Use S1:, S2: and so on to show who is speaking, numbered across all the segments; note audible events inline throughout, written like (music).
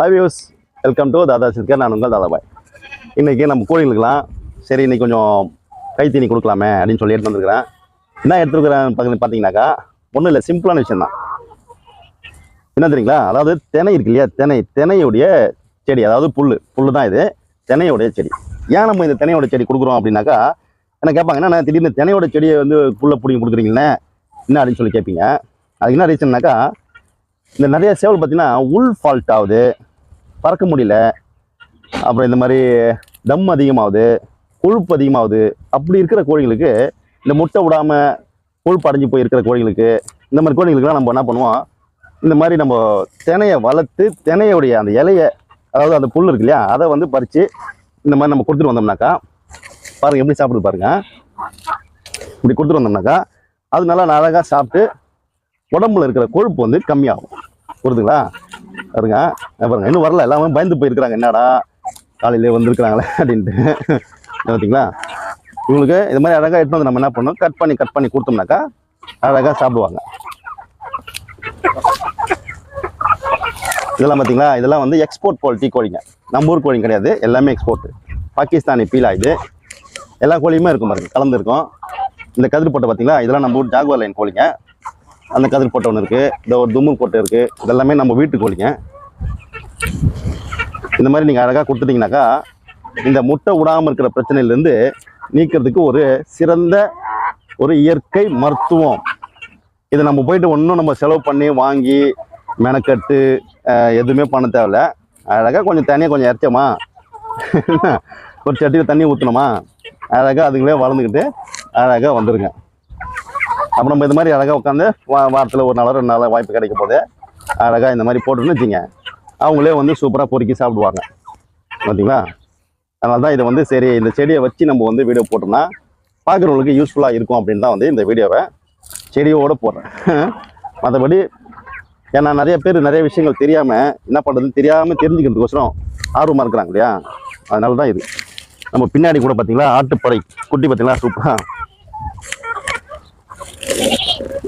S1: Hi views welcome to Dada Sircar நான் உங்கள் தாதாபாய் இன்றைக்கி நம்ம கோழிங்களுக்கெலாம் சரி இன்றைக்கி கொஞ்சம் கைத்தீனி கொடுக்கலாமே அப்படின்னு சொல்லி எடுத்து வந்துருக்கிறேன். என்ன எடுத்துருக்குறேன் பார்த்து பார்த்தீங்கன்னாக்கா ஒன்றும் இல்லை சிம்பிளான விஷயம் தான் என்ன தெரியுங்களா? அதாவது தினை இருக்கு இல்லையா? தினை தினையுடைய செடி அதாவது புல் புல் தான் இது. தினையோடைய செடி. ஏன் நம்ம இந்த தினையோட செடி கொடுக்குறோம் அப்படின்னாக்கா என்ன கேட்பாங்க என்ன திடீர்னு தினையோட செடியை வந்து புல்லை பிடிங்கி கொடுக்குறீங்களே என்ன அப்படின்னு சொல்லி கேட்பீங்க. அதுக்கு என்ன ரீசன்னாக்கா இந்த நிறைய சேவல் பார்த்தீங்கன்னா உள் ஃபால்ட் ஆகுது. பறக்க முடியல. அப்புறம் இந்த மாதிரி தம் அதிகமாகுது கொழுப்பு அதிகமாகுது. அப்படி இருக்கிற கோழிகளுக்கு இந்த முட்டை விடாமல் கொழுப்பு அடைஞ்சு போய் இருக்கிற இந்த மாதிரி கோழிகளுக்குலாம் நம்ம என்ன பண்ணுவோம்? இந்த மாதிரி நம்ம தினையை வளர்த்து தினையுடைய அந்த இலையை அதாவது அந்த புல் இருக்கு இல்லையா அதை வந்து பறித்து இந்த மாதிரி நம்ம கொடுத்துட்டு வந்தோம்னாக்கா பாருங்கள் எப்படி சாப்பிடுது பாருங்கள் இப்படி கொடுத்துட்டு வந்தோம்னாக்கா அது நல்லா அழகாக சாப்பிட்டு உடம்புல இருக்கிற கொழுப்பு வந்து கம்மியாகும். புரியுதுங்களா பாருங்க. பாருங்க. இன்னும் வரல. எல்லாமே பயந்து போயிருக்கிறாங்க. என்னடா? காலையிலே வந்திருக்கிறாங்களே அப்படின்ட்டு. பார்த்தீங்களா இவங்களுக்கு இது மாதிரி அழகாக எடுத்து வந்து நம்ம என்ன பண்ணோம்? கட் பண்ணி கட் பண்ணி கொடுத்தோம்னாக்கா அழகாக சாப்பிடுவாங்க. இதெல்லாம் பார்த்தீங்களா இதெல்லாம் வந்து எக்ஸ்போர்ட் குவாலிட்டி கோழிங்க. நம்ம ஊர் கோழிங்க கிடையாது. எல்லாமே எக்ஸ்போர்ட் பாகிஸ்தானி பீலா இது. எல்லா கோழியுமே இருக்கும் பாருங்க. கலந்துருக்கும். இந்த கதிர் போட்டை பார்த்தீங்களா இதெல்லாம் நம்ம ஊர் ஜாகுவார் லைன் கோழிங்க. அந்த கதிர் போட்ட ஒன்று இருக்குது இந்த ஒரு தும்மு போட்டை இருக்குது இதெல்லாமே நம்ம வீட்டு கோழிங்க இந்த மாதிரி நீங்கள் அழகாக கொடுத்துட்டிங்கனாக்கா இந்த முட்டை விடாமல் இருக்கிற பிரச்சனையிலேருந்து நீக்கிறதுக்கு ஒரு சிறந்த ஒரு இயற்கை மருத்துவம். இதை நம்ம போயிட்டு ஒன்றும் நம்ம செலவு பண்ணி வாங்கி மெனக்கட்டு எதுவுமே பண்ண தேவையில்ல. அழகாக கொஞ்சம் தண்ணியை கொஞ்சம் இறச்சோமா? (laughs) ஒரு சட்டியில் தண்ணி ஊற்றணுமா அழகாக அதுங்களே வளர்ந்துக்கிட்டு அழகாக வந்துடுங்க அப்போ நம்ம இது மாதிரி அழகாக உட்காந்து வா வாரத்தில் ஒரு நாளோ ரெண்டு நாளாக வாய்ப்பு கிடைக்கும் போது அழகாக இந்த மாதிரி போட்டுன்னு வச்சுங்க. அவங்களே வந்து சூப்பராக பொறுக்கி சாப்பிடுவாங்க. பார்த்தீங்களா அதனால தான் இதை வந்து சரி இந்த செடியை வச்சு நம்ம வந்து வீடியோ போட்டோம்னா பார்க்குறவங்களுக்கு யூஸ்ஃபுல்லாக இருக்கும் அப்படின்னு தான் வந்து இந்த வீடியோவை செடியோடு போடுறேன். (laughs) மற்றபடி ஏன்னா நிறைய பேர் நிறைய விஷயங்கள் தெரியாமல் என்ன பண்ணுறதுன்னு தெரியாமல் தெரிஞ்சுக்கிறதுக்கோசரம் ஆர்வமாக இருக்கிறாங்க இல்லையா? அதனால தான் இது. நம்ம பின்னாடி கூட பார்த்தீங்களா ஆட்டுப்படை. குட்டி பார்த்தீங்களா சூப்பராக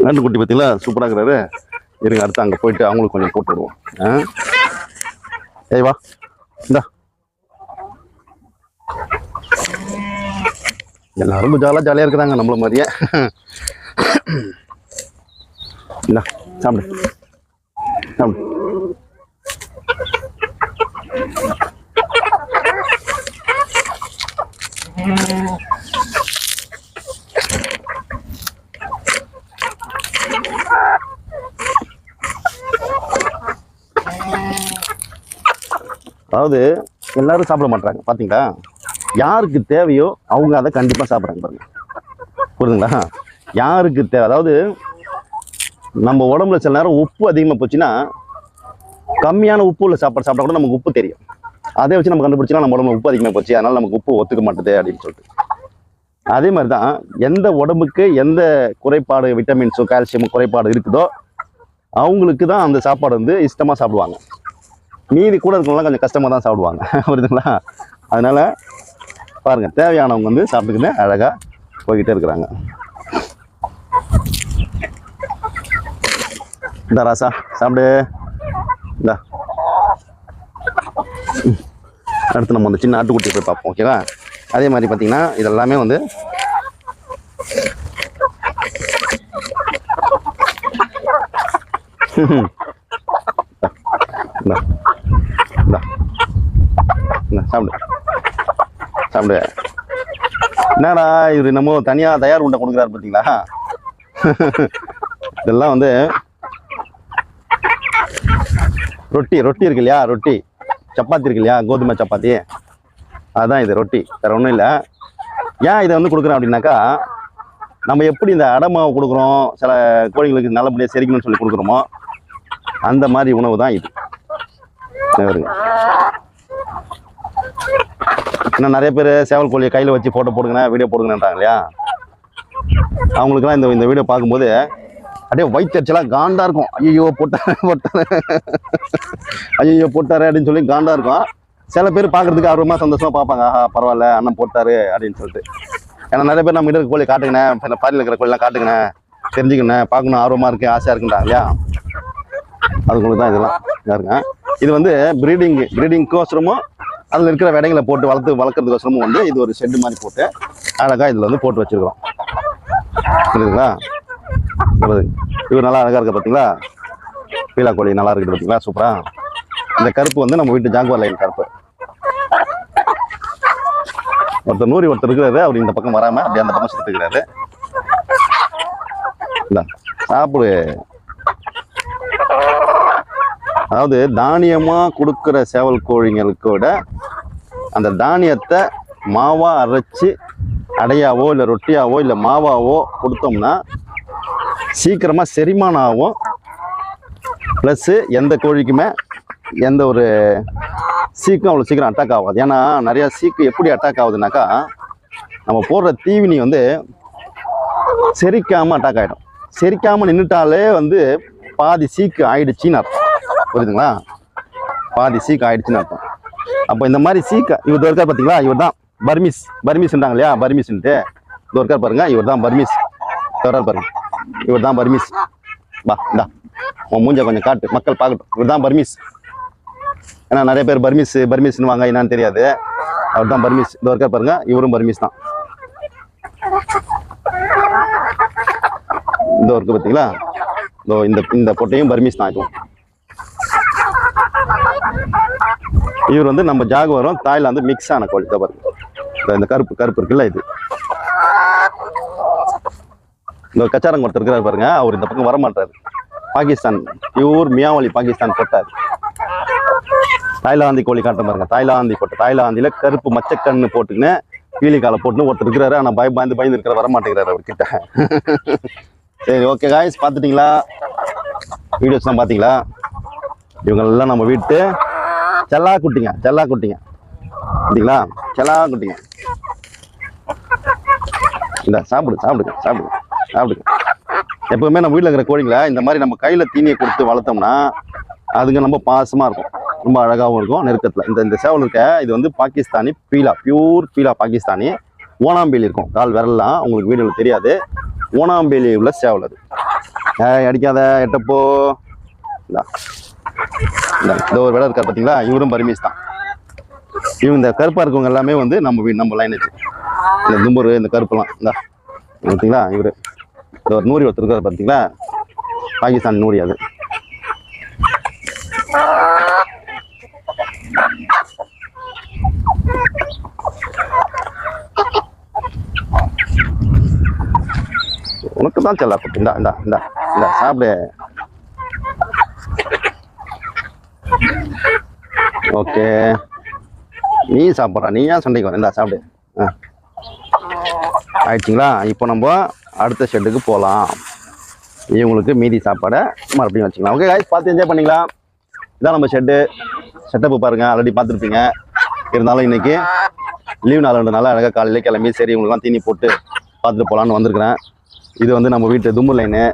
S1: நண்டு குட்டி பார்த்தீங்களா சூப்பராக இருக்கிறாரு. இருங்க அடுத்து அங்கே போயிட்டு அவங்களுக்கு கொஞ்சம் போட்டு விடுவோம் ஆ? ஏய் வா. இந்தா. எல்லாரும் ஜாலியாக ஜாலியாக இருக்கிறாங்க நம்மள மாதிரியே. இந்தா சாப்பிடு. சாப்பிடு. அதாவது எல்லாரும் சாப்பிட மாட்டாங்க பார்த்தீங்களா யாருக்கு தேவையோ அவங்க அதை கண்டிப்பாக சாப்பிட்றாங்க பாருங்க. புரியுதுங்களா? யாருக்கு தேவை? அதாவது நம்ம உடம்புல சில நேரம் உப்பு அதிகமாக போச்சுன்னா கம்மியான உப்பு உள்ள சாப்பாடு சாப்பிட்டா கூட நமக்கு உப்பு தெரியும். அதை வச்சு நம்ம கண்டுபிடிச்சினா நம்ம உடம்புல உப்பு அதிகமாக போச்சு அதனால் நமக்கு உப்பு ஒத்துக்க மாட்டேது அப்படின்னு சொல்லிட்டு. அதே மாதிரி தான் எந்த உடம்புக்கு எந்த குறைபாடு விட்டமின்ஸோ கால்சியமோ குறைபாடு இருக்குதோ அவங்களுக்கு தான் அந்த சாப்பாடு வந்து இஷ்டமாக சாப்பிடுவாங்க. மீதி கூட இருக்கவங்களாம் கொஞ்சம் கஷ்டமாக தான் சாப்பிடுவாங்க. புரியுதுங்களா? அதனால் பாருங்கள் தேவையானவங்க வந்து சாப்பிட்டுக்கிட்டு அழகாக போய்கிட்டே இருக்கிறாங்க. இந்த ராசா சாப்பிடு. இந்த. அடுத்து நம்ம வந்து சின்ன ஆட்டுக்குட்டி போய் பார்ப்போம் ஓகேவா? அதே மாதிரி பார்த்தீங்கன்னா இதெல்லாமே வந்து இந்தா இந்தா இந்தா சாப்பிடு. சாப்பிடு. என்னடா இது நம்ம தனியாக தயார் உண்டை கொடுக்குறாரு பார்த்தீங்களா? இதெல்லாம் வந்து ரொட்டி ரொட்டி இருக்கு இல்லையா? ரொட்டி. சப்பாத்தி இருக்கு இல்லையா? கோதுமை சப்பாத்தி. அதுதான் இது ரொட்டி. வேறு ஒன்றும் இல்லை. ஏன் இதை வந்து கொடுக்குறேன் அப்படின்னாக்கா நம்ம எப்படி இந்த அடமாவை கொடுக்குறோம்? சில கோழிகளுக்கு நல்லபடியாக செரிக்கணும்னு சொல்லி கொடுக்குறோமோ அந்த மாதிரி உணவு தான் இது. இங்க இன்னும் நிறைய பேர் சேவல் கோழியை கையில் வச்சு ஃபோட்டோ போடுங்கண்ணா வீடியோ போடுங்கன்றாங்க இல்லையா? அவங்களுக்குலாம் இந்த இந்த வீடியோ பார்க்கும்போது அப்படியே வயிற்றுச்சலாக காண்டாக இருக்கும். ஐயோ போட்டாரு போட்டாரு ஐயோ போட்டாரு அப்படின்னு சொல்லி காண்டாக இருக்கும். சில பேர் பார்க்கறதுக்கு ஆர்வமாக சந்தோஷமாக பார்ப்பாங்க. ஆஹா பரவாயில்ல அண்ணன் போட்டாரு அப்படின்னு சொல்லிட்டு. ஏன்னா நிறைய பேர் நம்ம கிட்ட கோழி காட்டுங்கண்ணே பாரியில் இருக்கிற கோழிலாம் காட்டுங்கண்ணே தெரிஞ்சுக்கண்ணே பார்க்கணும் ஆர்வமாக இருக்கு ஆசையாக இருக்குன்றாங்க இல்லையா? அதுங்களுக்கு தான் இதெல்லாம் பாருங்க இது வந்து ப்ரீடிங் ப்ரீடிங்க்கோசரமும் அதில் இருக்கிற விடைகளை போட்டு வளர்த்து வளர்க்குறதுக்கோசரமும் வந்து இது ஒரு ஷெட்டு மாதிரி போட்டு அழகாக இதில் வந்து போட்டு வச்சிருக்கிறோம். புரியுதுங்களா? இந்த இவர் நல்லா அழகாக இருக்க பார்த்தீங்களா பீலா கோழி நல்லா இருக்குது பார்த்தீங்களா சூப்பராக இந்த கருப்பு வந்து நம்ம வீட்டு ஜாங்குவார் லைன் கருப்பு. ஒருத்தர் நூறி ஒருத்தர் இருக்கிறாரு அவர் இந்த பக்கம் வராமல் அப்படியே அந்த பக்கம் சுற்றுக்கிறாரு இல்லை சாப்பிடு. அதாவது தானியமாக கொடுக்குற சேவல் கோழிங்களுக்கு விட அந்த தானியத்தை மாவாக அரைச்சு அடையாவோ இல்லை ரொட்டியாவோ இல்லை மாவாவோ கொடுத்தோம்னா சீக்கிரமாக செரிமானம் ஆகும். ப்ளஸ்ஸு எந்த கோழிக்குமே எந்த ஒரு சீக்கும் அவ்வளோ சீக்கிரம் அட்டாக் ஆகாது. ஏன்னா நிறையா சீக்கு எப்படி அட்டாக் ஆகுதுனாக்கா நம்ம போடுற தீவினி வந்து செரிக்காமல் அட்டாக் ஆகிடும் செரிக்காமல் நின்றுட்டாலே வந்து பாதி சீக்கு ஆயிடுச்சின்னு அர்த்தம். புரியுதுங்களா? பாதி சீக்கு ஆயிடுச்சின்னு அர்த்தம். அப்போ இந்த மாதிரி சீக்க இவர் இருக்கார் பார்த்தீங்களா இவர் தான் பர்மிஸ் பர்மிஸ்ன்றாங்க இல்லையா பர்மிஸ்ன்ட்டு இது இருக்கார் பாருங்க. இவர் தான் பர்மிஸ் வர்றார் பாருங்க. இவர் தான் பர்மிஸ் பா இந்தா. உன் மூஞ்ச கொஞ்சம் காட்டு. மக்கள் பார்க்கட்டும். இவர் தான் பர்மிஸ் ஏன்னா நிறைய பேர் பர்மிஸ் பர்மிஸ்னு வாங்க என்னன்னு தெரியாது. அவர் தான் பர்மிஸ் இந்த இருக்கார் பாருங்க. இவரும் பர்மிஸ் தான். இந்த ஒர்க்கு பார்த்தீங்களா இதோ இந்த இந்த பொட்டையும் பர்மிஸ் தான் இதுவும். இவர் வந்து நம்ம ஜாகுவரும் தாய்லாந்து மிக்ஸ் ஆன கோழி. தான் பாருங்க. இந்த- கருப்பு கருப்பு இருக்குல்ல இது. இந்த கச்சாரங்க ஒருத்தர் இருக்கிறார் பாருங்க. அவர் இந்த பக்கம் வரமாட்டாரு. பாகிஸ்தான் பியூர் மியாவளி பாகிஸ்தான் போட்டார். தாய்லாந்தி கோழி காட்ட பாருங்க. தாய்லாந்தி போட்டு தாய்லாந்தில கருப்பு மச்சக்கண்ணு போட்டுக்கின்னு பீலி காலை போட்டுன்னு ஒருத்தர் இருக்கிறாரு. ஆனால் பய பயந்து பயந்து இருக்கிற வரமாட்டேங்கிறாரு அவர்கிட்ட. சரி ஓகே காய்ஸ் பார்த்துட்டீங்களா? வீடியோஸ்லாம் பார்த்தீங்களா? இவங்கெல்லாம் நம்ம வீட்டு செல்லா குட்டிங்க செல்லா குட்டிங்க அப்படிங்களா செல்லா குட்டிங்க இந்த சாப்பிடு சாப்பிடுங்க சாப்பிடுங்க சாப்பிடுங்க எப்பவுமே நம்ம வீட்டில் இருக்கிற கோழிங்களை இந்த மாதிரி நம்ம கையில் தீனியை கொடுத்து வளர்த்தோம்னா அதுங்க ரொம்ப பாசமாக இருக்கும். ரொம்ப அழகாகவும் இருக்கும் நெருக்கத்தில். இந்த இந்த சேவல் இருக்க இது வந்து பாகிஸ்தானி பீலா பியூர் பீலா பாகிஸ்தானி. ஓனாம்பேலி இருக்கும். கால் விரலாம் உங்களுக்கு வீடியோவில் தெரியாது. ஓனாம்பேலி உள்ள சேவல் அது. அடிக்காத எட்டப்போ இல்லை இந்த ஒரு விட இருக்கார் பார்த்தீங்களா இவரும் பர்மீஸ் தான். இவங்க இந்த கருப்பாக இருக்கவங்க எல்லாமே வந்து நம்ம நம்ம லைனேஜ் இந்த தும்புரு இந்த கருப்பெல்லாம் இந்தா பார்த்தீங்களா இவர். இந்த ஒரு நூறி ஒருத்தர் இருக்கார் பார்த்தீங்களா பாகிஸ்தான் நூறி அது. உனக்கு தான் செல்லா இந்தா இந்தா இந்தா இந்தா சாப்பிடு. ஓகே. நீ சாப்பிட்ற. நீ ஏன் சண்டைக்கு வர? இந்தா சாப்பிடு. ஆ. ஆயிடுச்சுங்களா? இப்போ நம்ம அடுத்த ஷெட்டுக்கு போகலாம் இவங்களுக்கு மீதி சாப்பாடை மறுபடியும் வச்சுக்கலாம். ஓகே காய்ஸ் பார்த்து என்ஜாய் பண்ணிக்கலாம். இதான் நம்ம ஷெட்டு செட்டப்பு பாருங்கள் ஆல்ரெடி பார்த்துருப்பீங்க. இருந்தாலும் இன்றைக்கி லீவ் நாளுன்றனால அழகாக காலையில் கிளம்பி சரி இவங்களுக்குலாம் தீனி போட்டு பார்த்துட்டு போகலான்னு வந்திருக்கிறேன். இது வந்து நம்ம வீட்டு தும்பு லைனு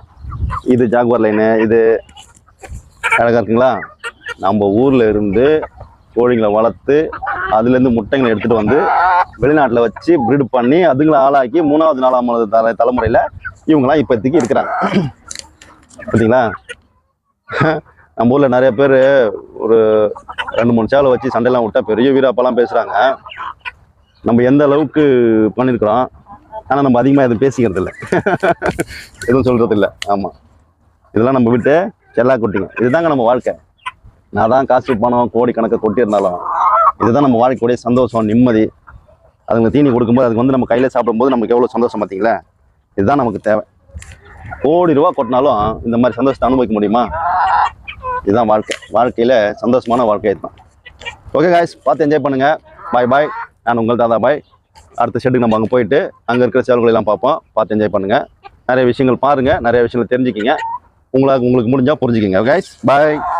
S1: இது ஜாகுவார் லைனு இது அழகாக இருக்குங்களா? நம்ம ஊரில் இருந்து கோழிங்களை வளர்த்து அதுலேருந்து முட்டைங்களை எடுத்துகிட்டு வந்து வெளிநாட்டில் வச்சு ப்ரீட் பண்ணி அதுங்களை ஆளாக்கி மூணாவது நாலாவது தலை தலைமுறையில் இவங்களாம் இப்போதைக்கு இருக்கிறாங்க. பார்த்தீங்களா? நம்ம ஊரில் நிறைய பேர் ஒரு ரெண்டு மூணு சேவலை வச்சு சண்டையெல்லாம் விட்டா பெரிய வீராப்பெல்லாம் பேசுகிறாங்க நம்ம எந்த அளவுக்கு பண்ணியிருக்கிறோம்? ஆனால் நம்ம அதிகமாக எதுவும் பேசிக்கிறது இல்லை. எதுவும் சொல்கிறது இல்லை ஆமாம் இதெல்லாம் நம்ம விட்டு செல்லா குட்டிங்க இதுதாங்க நம்ம வாழ்க்கை. நான் தான் காசு பணம் கோடி கணக்கை கொட்டியிருந்தாலும் இதுதான் நம்ம வாழ்க்கையுடைய சந்தோஷம் நிம்மதி. அதுங்க தீனி கொடுக்கும்போது அதுக்கு வந்து நம்ம கையில் சாப்பிடும்போது நமக்கு எவ்வளோ சந்தோஷம் பார்த்தீங்களா? இதுதான் நமக்கு தேவை. கோடி ரூபா கொட்டினாலும் இந்த மாதிரி சந்தோஷத்தை அனுபவிக்க முடியுமா? இதுதான் வாழ்க்கை. வாழ்க்கையில் சந்தோஷமான வாழ்க்கை இதுதான். ஓகே காய்ஸ் பார்த்து என்ஜாய் பண்ணுங்கள் பாய் பாய் நான் உங்கள் தாதா பாய் அடுத்த ஷெட்டுக்கு நம்ம அங்கே போயிட்டு அங்கே இருக்கிற செலவுகளெல்லாம் பார்ப்போம். பார்த்து என்ஜாய் பண்ணுங்கள் நிறைய விஷயங்கள் பாருங்கள் நிறைய விஷயங்கள் தெரிஞ்சுக்கிங்க. உங்களுக்கு உங்களுக்கு முடிஞ்சால் புரிஞ்சுக்கிங்க. Guys bye